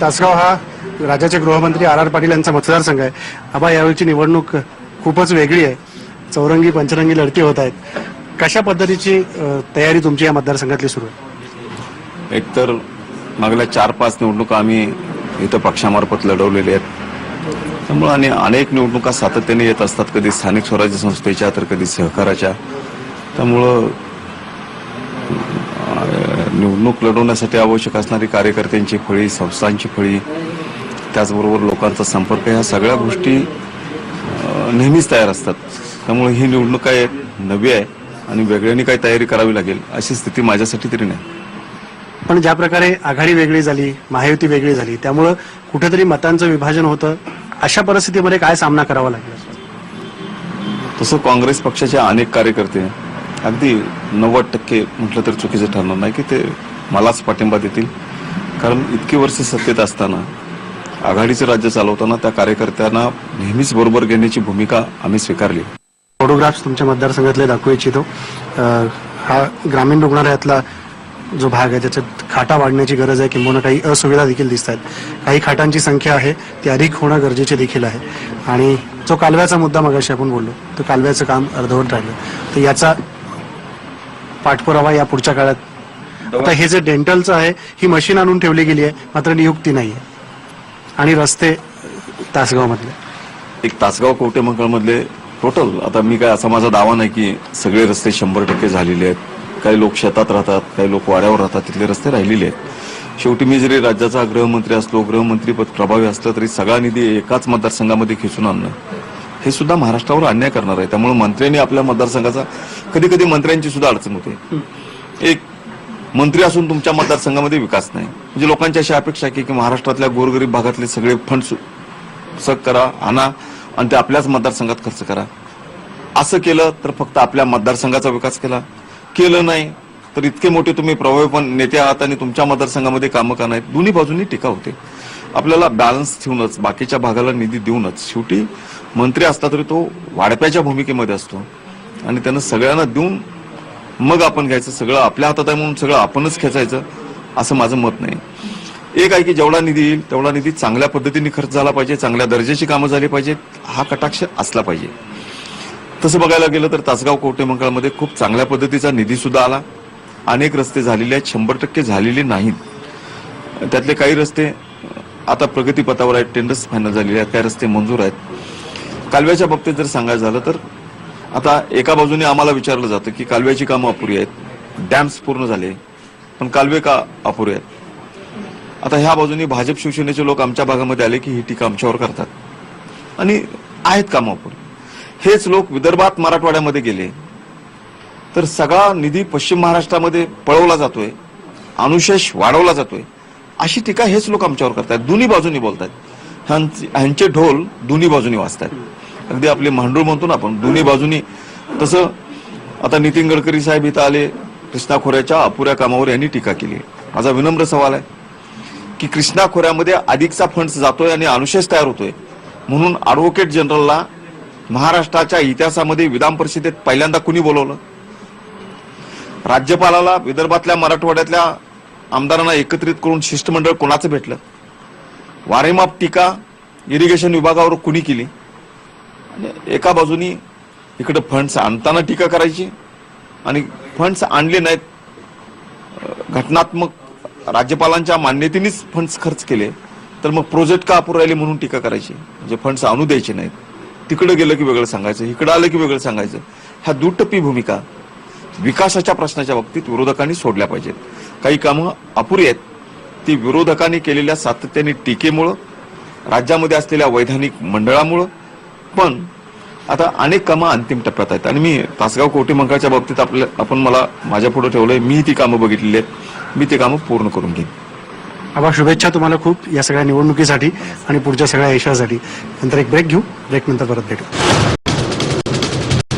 तासगाव हा राज्याचे गृहमंत्री आर आर पाटील यांचा मतदारसंघ आहे. आबा यावेळीची निवडणूक खूपच वेगळी आहे. चौरंगी पंचरंगी लढती होत आहेत. कशा पद्धतीची तयारी तुमची या मतदारसंघातली सुरू आहे? एकतर मागल्या चार पाच निवडणुका आम्ही इथं पक्षामार्फत लढवलेल्या आहेत. त्यामुळे आणि अनेक निवडणुका सातत्याने येत असतात. कधी स्थानिक स्वराज्य संस्थेच्या तर कधी सहकाराच्या. त्यामुळं निवडणूक लढवण्यासाठी आवश्यक असणारी कार्यकर्त्यांची फळी संस्थांची फळी त्याचबरोबर लोकांचा संपर्क ह्या सगळ्या गोष्टी नेहमीच तयार असतात. त्यामुळे ही निवडणूक काय नवी आहे आणि वेगळ्याने काही तयारी करावी लागेल अशी स्थिती माझ्यासाठी तरी नाही. पण ज्या प्रकारे आघाडी वेगळी झाली महायुती वेगळी झाली त्यामुळं कुठेतरी मतांचं विभाजन होतं अशा परिस्थितीमध्ये काय सामना करावा लागला? तसं काँग्रेस पक्षाचे अनेक कार्यकर्ते अगदी नव्वद टक्के म्हटलं तर चुकीचं ठरणार नाही की ते मलाच पाठिंबा देतील. कारण इतकी वर्ष सत्तेत असताना आघाडीचं राज्य चालवताना त्या कार्यकर्त्यांना नेहमीच बरोबर घेण्याची भूमिका आम्ही स्वीकारली. फोटोग्राफ्स तुमच्या मतदारसंघातले दाखवू इच्छितो. हा ग्रामीण रुग्णालयातला जो भाग आहे त्याच्यात खाटा वाढण्याची गरज आहे किंवा काही असुविधा देखील दिसत आहेत. काही खाटांची संख्या आहे ती अधिक होणं गरजेचे देखील आहे. आणि जो कालव्याचा मुद्दा मगाशी आपण बोललो तो कालव्याचं काम अर्धवट राहिलं. तर याचा पाठपुरावा या पुढच्या काळात. आता हे जे डेंटलचं आहे ही मशीन आणून ठेवली गेली आहे मात्र नियुक्ती नाही आहे. आणि रस्ते तासगावमधले. एक तासगाव कवटे मधले टोटल आता मी काय असा माझा दावा नाही की सगळे रस्ते शंभर टक्के झालेले आहेत. काही लोक शेतात राहतात काही लोक वाड्यावर राहतात तिथले रस्ते राहिलेले आहेत. शेवटी मी जरी राज्याचा गृहमंत्री असलो गृहमंत्री पद प्रभावी असलं तरी सगळा निधी एकाच मतदारसंघामध्ये खेचून आणणं हे सुद्धा महाराष्ट्रावर अन्याय करणार आहे. त्यामुळे मंत्र्यांनी आपल्या मतदारसंघाचा कधी कधी मंत्र्यांची सुद्धा अडचण होते. एक मंत्री असून तुमच्या मतदारसंघामध्ये विकास नाही. म्हणजे लोकांची अशी अपेक्षा की महाराष्ट्रातल्या गोरगरीब भागातले सगळे फंड सक करा आणा आणि ते आपल्याच मतदारसंघात खर्च करा. असं केलं तर फक्त आपल्या मतदारसंघाचा विकास केला. केलं नाही तर इतके मोठे तुम्ही प्रभावी पण नेते आहात आणि तुमच्या मतदारसंघामध्ये कामं का नाहीत? दोन्ही बाजूंनी टीका होते. आपल्याला बॅलन्स ठेवूनच बाकीच्या भागाला निधी देऊनच शेवटी मंत्री असला तरी तो वाढप्याच्या भूमिकेमध्ये असतो. आणि त्यानं सगळ्यांना देऊन मग आपण घ्यायचं सगळं आपल्या हातात आहे म्हणून सगळं आपणच खेचायचं असं माझं मत नाही. एक आहे की जेवढा निधी येईल तेवढा निधी चांगल्या पद्धतीने खर्च झाला पाहिजे चांगल्या दर्जाची कामं झाली पाहिजेत हा कटाक्ष असला पाहिजे. तसं बघायला गेलं तर तासगाव कोटे खूप चांगल्या पद्धतीचा निधी सुद्धा आला. अनेक रस्ते झालेले आहेत शंभर टक्के झालेले नाहीत. त्यातले काही रस्ते आता प्रगतीपथावर आहेत टेंडर्स फायनल झालेले आहेत काही रस्ते मंजूर आहेत. कालव्याच्या बाबतीत जर सांगायचं झालं तर आता एका बाजूने आम्हाला विचारलं जातं की कालव्याची कामं अपुरी आहेत. डॅम्स पूर्ण झाले पण कालवे का अपुरे आहेत? आता ह्या बाजूने भाजप शिवसेनेचे लोक आमच्या भागामध्ये आले की ही टीका आमच्यावर करतात. आणि आहेत कामं अपुरी. हेच लोक विदर्भात मराठवाड्यामध्ये गेले तर सगळा निधी पश्चिम महाराष्ट्रामध्ये पळवला जातोय अनुशेष वाढवला जातोय. अशी टीका हेच लोक आमच्यावर करतात. दोन्ही बाजूनी बोलतात. ह्यांचे ह्यांचे ढोल दोन्ही बाजूनी वाजतात. अगदी आपले मांडूळ म्हणतो ना आपण दोन्ही बाजूनी. तसं आता नितीन गडकरी साहेब इथं आले कृष्णा खोऱ्याच्या अपुऱ्या कामावर यांनी टीका केली. माझा विनम्र सवाल आहे की कृष्णा खोऱ्यामध्ये अधिकचा फंड जातोय आणि अनुशेष तयार होतोय. म्हणून ॲडव्होकेट जनरलला महाराष्ट्राच्या इतिहासामध्ये विधान परिषदेत पहिल्यांदा कुणी बोलवलं? राज्यपालाला विदर्भातल्या मराठवाड्यातल्या आमदारांना एकत्रित करून शिष्टमंडळ कोणाचं भेटलं? वारेमाप टीका इरिगेशन विभागावर कुणी केली? आणि एका बाजूनी इकडे फंड्स आणताना टीका करायची आणि फंड्स आणले नाहीत घटनात्मक राज्यपालांच्या मान्यतेनेच फंड्स खर्च केले तर मग प्रोजेक्ट का अपुर राहिले म्हणून टीका करायची? म्हणजे फंड्स आणू द्यायचे नाहीत. तिकडे गेलं की वेगळं सांगायचं इकडे आलं की वेगळं सांगायचं. ह्या दुटप्पी भूमिका विकासाच्या प्रश्नाच्या बाबतीत विरोधकांनी सोडल्या पाहिजेत. काही कामं अपुरी आहेत. ती विरोधकांनी केलेल्या सातत्याने टीकेमुळं राज्यामध्ये असलेल्या वैधानिक मंडळामुळं पण आता अनेक कामं अंतिम टप्प्यात आहेत. आणि मी तासगाव कोटी मंकाच्या बाबतीत आपल्या आपण मला माझ्या पुढे ठेवलंय मी ती कामं बघितलेली आहेत. मी ती कामं पूर्ण करून घेईन. आबा शुभेच्छा तुम्हाला खूप या सगळ्या निवडणुकीसाठी आणि पुढच्या सगळ्या यशासाठी. नंतर एक ब्रेक घेऊ. ब्रेक नंतर परत भेटू.